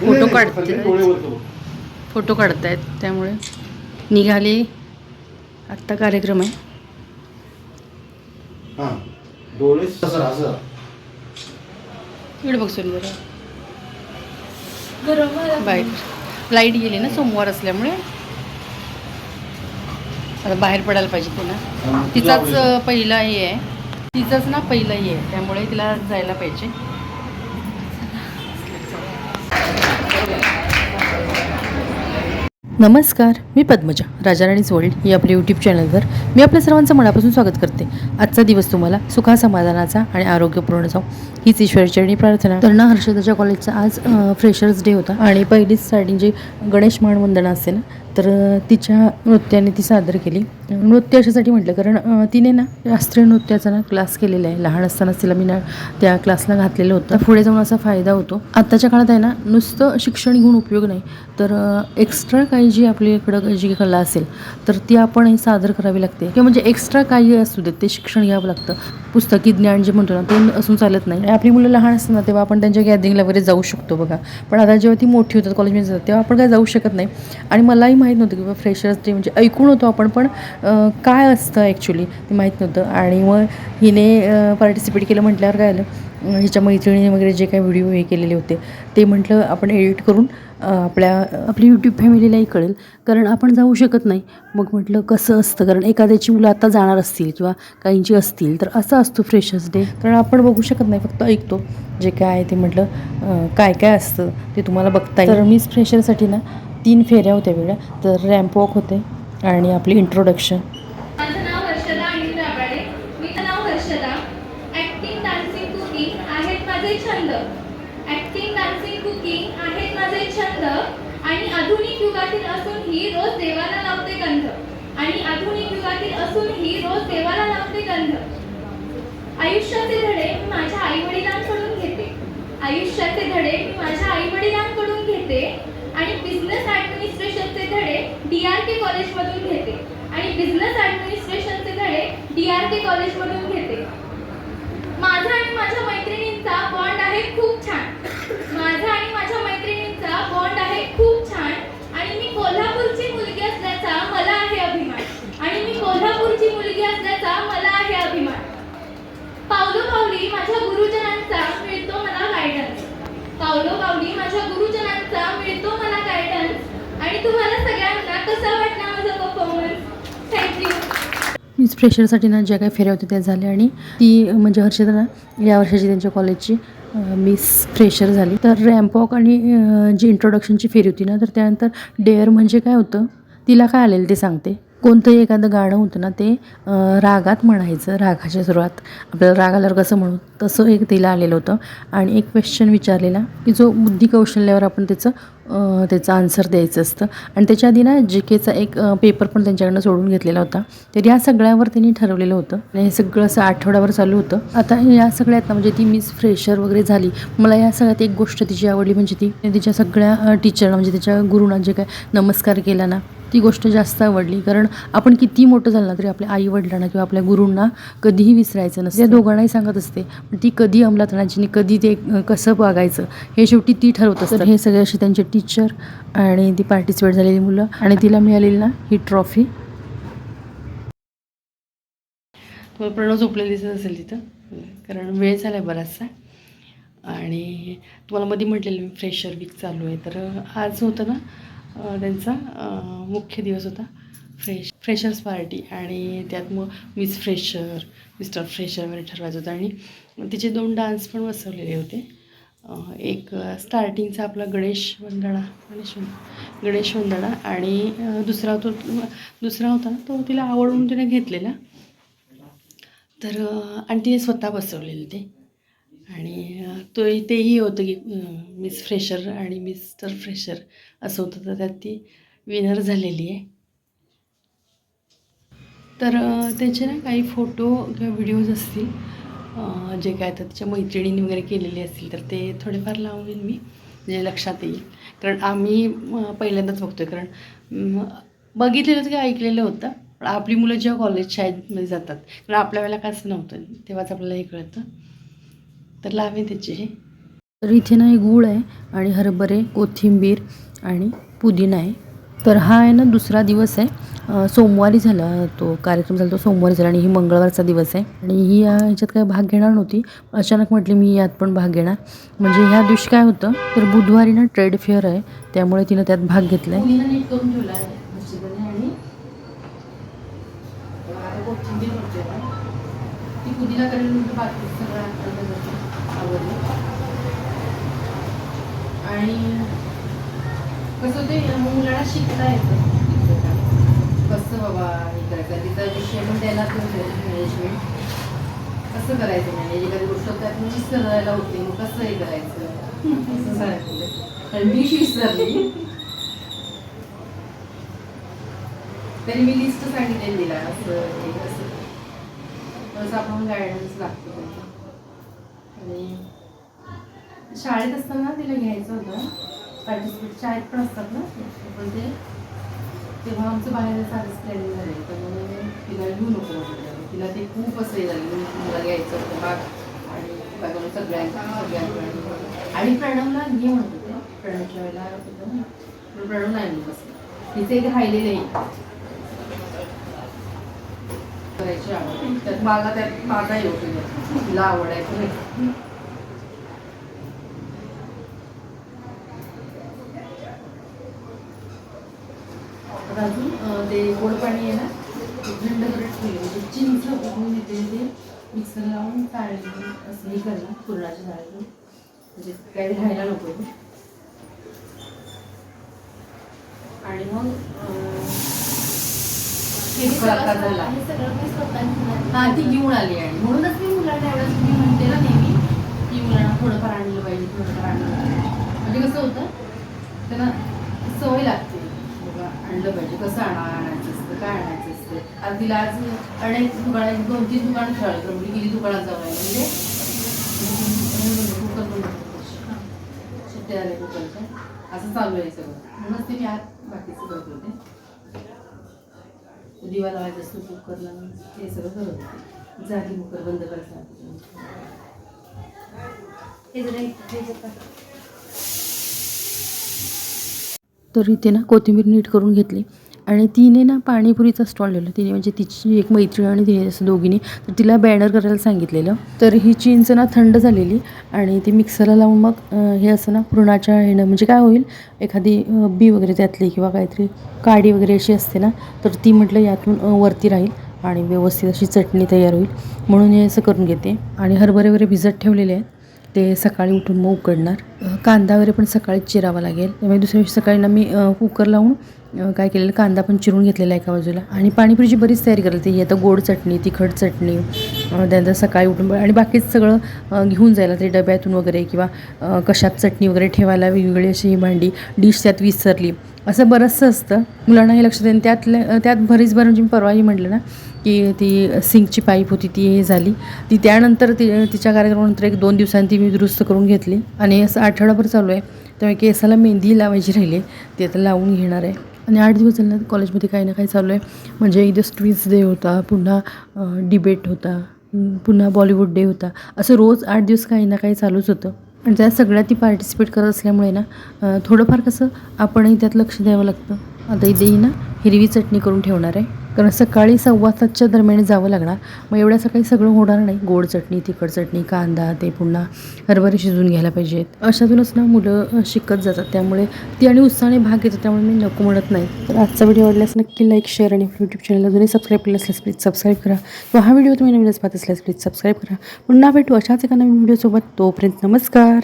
Photo काढते. Photo काढतायत त्यामुळे. निघाले. आत्ता कार्यक्रम आहे. हां. इकडे बघ सोनी बाहेर. लाइट गेली ना सोमवार असल्यामुळे. आता बाहेर पडायला पाहिजे ना तिचाच पहिला हे आहे. तिचाच ना पहिला हे आहे. त्यामुळे तिला जायला पाहिजे. नमस्कार मी पद्मजा राजाराणीच वर्ल्ड या आपल्या यूट्यूब चॅनलवर मी आपल्या सर्वांचं मनापासून स्वागत करते. आजचा दिवस तुम्हाला सुखा समाधानाचा आणि आरोग्यपूर्ण जाऊ हीच ईश्वरचरणी प्रार्थना. तर ना हर्षदाच्या कॉलेजचा आज फ्रेशर्स डे होता. आणि पहिलीच स्टार्टिंग जी गणेश वंदना असते ना तर तिच्या नृत्याने ती सादर केली. नृत्य अशासाठी म्हटलं कारण तिने ना शास्त्रीय नृत्याचा ना क्लास केलेला आहे. लहान असतानाच तिला मी ना त्या क्लासला घातलेलं होतं. पुढे जाऊन असा फायदा होतो. आत्ताच्या काळात आहे ना नुसतं शिक्षण घेऊन उपयोग नाही. तर एक्स्ट्रा काही जी आपल्याकडं जी कला असेल तर ती आपण सादर करावी लागते. किंवा म्हणजे एक्स्ट्रा काही असू देत ते शिक्षण घ्यावं लागतं. पुस्तकी ज्ञान जे म्हणतो ना ते असून चालत नाही. आणि आपली मुलं लहान असताना तेव्हा आपण त्यांच्या गॅदरिंगला वगैरे जाऊ शकतो बघा. पण आता जेव्हा ती मोठी होतात कॉलेजमध्ये जातात तेव्हा आपण काय जाऊ शकत नाही. आणि मलाही माहीत नव्हतं किंवा फ्रेशर्स डे म्हणजे ऐकून होतो आपण पण काय असतं ॲक्च्युली ते माहीत नव्हतं. आणि मग हिने पार्टिसिपेट केलं म्हटल्यावर काय आलं हिच्या मैत्रिणीने वगैरे जे काही व्हिडिओ हे केलेले होते ते म्हटलं आपण एडिट करून आपल्या आपली यूट्यूब फॅमिलीलाही कळेल. कारण आपण जाऊ शकत नाही. मग म्हटलं कसं असतं? कारण एखाद्याची मुलं आता जाणार असतील किंवा काहींची असतील तर असं असतो फ्रेशर्स डे कारण आपण बघू शकत नाही फक्त ऐकतो. जे काय आहे ते म्हटलं काय काय असतं ते तुम्हाला बघता येईल. तर मीच फ्रेशरसाठी ना तीन फेऱ्या होत्या वेगळ्या. तर रॅम्प वॉक होते आणि आपली इंट्रोडक्शन माझं नाव हर्षदा राबाडे मी नाव हर्षदा. ॲक्टिंग डान्सिंग कुकिंग आहेत माझे छंद. ॲक्टिंग डान्सिंग कुकिंग आहेत माझे छंद. आणि आधुनिक युगातील असूनही रोज देवाला लावते गंध. आणि आधुनिक युगातील असूनही रोज देवाला लावते गंध. आयुष्याचे धडे मी माझ्या आई वडिलांकडून घेते. आयुष्याचे धडे मी माझ्या आई वडिलांकडून घेते. आणि बिझनेस ॲडमिनिस्ट्रेशनचे धडे डी आर के कॉलेजमधून घेते. आणि बिझनेस ॲडमिनिस्ट्रेशनचे धडे डी आर के कॉलेजमधून घेते. माझा आणि माझ्या मैत्रिणींचा बॉन्ड आहे खूप छान. माझा आणि माझ्या मैत्रिणींचा बॉन्ड आहे खूप छान. आणि मी कोल्हापूरची मुलगी असल्याचा मला आहे अभिमान. आणि मी कोल्हापूरची मुलगी असल्याचा मला आहे अभिमान. पावलो पावली माझ्या गुरुजनांना पावलो पावली माझ्या गुरुजनांचा मिळतो मला गायडन्स आणि तुम्हाला सगळ्यांना कसा वाटला माझा परफॉर्मन्स थँक्यू मीच फ्रेशरसाठी ना ज्या काही फेऱ्या होत्या त्या झाल्या आणि ती म्हणजे हर्षदा ना या वर्षाची त्यांच्या कॉलेजची मिस फ्रेशर झाली. तर रॅम्पॉक आणि जी इंट्रोडक्शनची फेरी होती ना तर त्यानंतर डेअर म्हणजे काय होतं? तिला काय आलेलं ते सांगते. कोणतंही एखादं गाणं होतं ना ते रागात म्हणायचं रागाच्या सुरुवात. आपल्याला राग आल्यावर कसं म्हणू तसं एक तिला आलेलं होतं. आणि एक क्वेश्चन विचारलेला की जो बुद्धी कौशल्यावर आपण त्याचं त्याचं आन्सर द्यायचं असतं. आणि त्याच्या आधी ना जी केचा एक पेपर पण त्यांच्याकडनं सोडून घेतलेला होता. तर या सगळ्यावर त्यांनी ठरवलेलं होतं. आणि हे सगळं असं आठवड्यावर चालू होतं. आता या सगळ्यात ना म्हणजे ती मिस फ्रेशर वगैरे झाली. मला या सगळ्यात एक गोष्ट तिची आवडली म्हणजे ती तिच्या सगळ्या टीचरना म्हणजे तिच्या गुरुना जे काय नमस्कार केला ना ती गोष्ट जास्त आवडली. कारण आपण किती मोठं झालं ना तरी आपल्या आई वडिलांना किंवा आपल्या गुरूंना कधीही विसरायचं नसतं. त्या दोघांनाही सांगत असते पण ती कधी अंमलात आणायची आणि कधी ते कसं बघायचं हे शेवटी ती ठरवत असतात. हे सगळे असे त्यांचे टीचर आणि ती पार्टिसिपेट झालेली मुलं आणि तिला मिळालेली ना ही ट्रॉफी तुम्हाला प्रणव झोपलेली दिसत असेल तिथं कारण वेळ झाला आहे बराचसा. आणि तुम्हाला मध्ये म्हटलेलं मी फ्रेशर वीक चालू आहे. तर आज होतं ना त्यांचा मुख्य दिवस होता. फ्रेश फ्रेशर्स पार्टी आणि त्यात मग मिस फ्रेशर मिस्टर फ्रेशर वगैरे ठरवायचं होतं. आणि तिचे दोन डान्स पण बसवलेले होते. एक स्टार्टिंगचा आपला गणेश वंदना गणेश गणेश वंदना आणि दुसरा तो दुसरा होता तो तिला आवडून तिने घेतलेला. तर आणि तिने स्वतः बसवलेले ते. आणि तो तेही होतं की मिस फ्रेशर आणि मिस्टर फ्रेशर असं होतं. तर त्यात ती विनर झालेली आहे. तर त्याचे ना काही फोटो किंवा व्हिडिओज असतील. जे काय तर तिच्या मैत्रिणींनी वगैरे केलेले असतील तर ते थोडेफार लावून मी. म्हणजे लक्षात येईल. कारण आम्ही पहिल्यांदाच पहिल्यांदाच बघतोय. कारण बघितलेलं की ऐकलेलं होतं. पण आपली मुलं जेव्हा कॉलेज शाळेमध्ये जातात कारण आपल्या वेळेला कसं नव्हतं. तेव्हाच आपल्याला हे कळतं. तर लावेन त्याचे हे. तर इथे ना हे गूळ आहे आणि हरभरे कोथिंबीर आणि पुदिना आहे. तर हा आहे ना दुसरा दिवस आहे. सोमवारी झाला तो कार्यक्रम झाला तो सोमवारी झाला आणि ही मंगळवारचा दिवस आहे. आणि ही या ह्याच्यात काय भाग घेणार नव्हती. अचानक म्हटली मी यात पण भाग घेणार. म्हणजे ह्या दिवशी काय होतं तर बुधवारी ना ट्रेड फेअर आहे त्यामुळे तिनं त्यात भाग घेतला आहे नीट करून ठेवला आहे आणि आता कोथिंबीर करते ना. ती पुदिना करेल म्हणजे बाकी सगळं आवडलं आणि कसं होते मुलाला शिकता येतं. कसं बाबा हे करायचं? तिचा विषय पण त्याला मॅनेजमेंट कसं करायचं? मॅनेज एखादी गोष्ट त्यात विसरायला होते. मग कसं हे करायचं? असं सांगितलं विसरली. तरी मी लिस्ट सांगितलेली तिला असं असं. तसं आपण गायडन्स लागतो त्यांना आणि शाळेत असताना तिला घ्यायचं होतं. पार्टिसिपेट शाळेत पण असतात ना. पण ते तेव्हा आमचं बाहेर सारखंच प्लॅनिंग झालं. आहे त्यामुळे तिला घेऊ नको म्हटलं तिला ते खूप असं हे झालं. म्हणजे की मला घ्यायचं होतं बाग आणि बाजूला सगळ्यांना सगळ्यांना आणि प्रणवला घे म्हणत होते. प्रणवच्या वेळेला होतं. ना. पण प्रणव नाही म्हणत असं तिथे एक राहिलेलं आहे. करायची आवड. तर मला त्यात माझा योग तिला आवडायचं नाही. अं, ते गोड पाणी ते थंड करत ठेवले. म्हणजे चिंच उकळून येते ते मिक्सर लावून चाळणी असं हे करणार पुरणाच्या चाळणी म्हणजे काही राहायला नको. आणि मग हे झाला. हे ती घेऊन आली आणि म्हणूनच मी मुलांना एवढं मी म्हणते ना नेहमी की मुलांना थोडंफार आणलं पाहिजे थोडंफार आणलं पाहिजे. म्हणजे कसं होतं त्यांना सवय लागते. आणलं पाहिजे कसं आणा आणायचं असतं काय आणायचं असतं. आज तिला आज अनेक दुकान दोन तीन दुकान खेळाली तर म्हणजे किती दुकानात आली म्हणजे कुकर कुकरच्या. असं चालू आहे सगळं. म्हणूनच ते मी आत बाकीचं करत होते. दिवा लावायचा असतो कुकरला. ते सगळं करत होते. जागी कुकर बंद करायचा. हे जरा तर इथे ना कोथिंबीर नीट करून घेतली. आणि तिने ना पाणीपुरीचा स्टॉल लिहिला तिने म्हणजे तिची एक मैत्रीण आणि तिने असं दोघींनी तर तिला बॅनर करायला सांगितलेलं. तर ही चिंच ना थंड झालेली आणि ती मिक्सरला लावून मग हे असं ना पुरणाच्या ह्यानं म्हणजे काय होईल एखादी बी वगैरे त्यातली किंवा काहीतरी काडी वगैरे अशी असते ना तर ती म्हटलं यातून वरती राहील आणि व्यवस्थित अशी चटणी तयार होईल. म्हणून हे असं करून घेते. आणि हरभरे वगैरे भिजत ठेवलेले आहेत. ते सकाळी उठून मग उकडणार. कांदा वगैरे पण सकाळी चिरावा लागेल. त्यामुळे दुसऱ्या दिवशी सकाळी ना मी कुकर लावून काय केलेलं कांदा पण चिरून घेतलेला आहे एका बाजूला. आणि पाणीपुरीची बरीच तयारी करायला ती. आता गोड चटणी तिखट चटणी त्यानंतर सकाळी उठून आणि बाकीच सगळं घेऊन जायला तरी डब्यातून वगैरे किंवा कशात चटणी वगैरे ठेवायला वेगवेगळी अशी ही भांडी डिश त्यात विसरली. असं बरंचसं असतं. मुलांना हे लक्षात येईल. त्यातल्या त्यात बरीच बरं म्हणजे मी परवाही म्हटलं ना की ती सिंकची पाईप होती ती हे झाली. ती त्यानंतर ती तिच्या कार्यक्रमानंतर एक दोन दिवसांनी ती मी दुरुस्त करून घेतली. आणि असं आठवडाभर चालू आहे. त्यामुळे केसाला मेहंदी लावायची राहिली. आहे. ती आता लावून घेणार आहे. आणि आठ दिवस झाले कॉलेजमध्ये काही ना काही चालू आहे. म्हणजे इथं स्ट्रीट्स डे होता पुन्हा डिबेट होता पुन्हा बॉलिवूड डे होता. असं रोज आठ दिवस काही ना काही चालूच होतं. आणि त्या सगळ्या ती पार्टिसिपेट करत असल्यामुळे ना थोडंफार कसं आपणही त्यात लक्ष द्यावं लागतं. आता इथे ही ना हिरवी चटणी करून ठेवणार आहे. कारण सकाळी सव्वा सातच्या दरम्यान जावं लागणार. मग एवढ्या सकाळी सगळं होणार नाही. गोड चटणी तिखट चटणी कांदा ते पुन्हा हरभरे शिजून घ्यायला पाहिजेत. अशातूनच ना मुलं शिकत जातात. त्यामुळे ती आणि उत्साहाने भाग घेतात. त्यामुळे मी नको म्हणत नाही. तर आजचा व्हिडिओ आवडल्यास नक्की लाईक शेअर आणि यूट्यूब चॅनल अजूनही सबस्क्राईब केलं असल्यास प्लीज सबस्क्राईब करा. किंवा हा व्हिडिओ तुम्ही नवीनच पाहत असल्यास प्लीज सबस्क्राईब करा. पुन्हा भेटू अशाच एका नवीन व्हिडिओसोबत तोपर्यंत नमस्कार.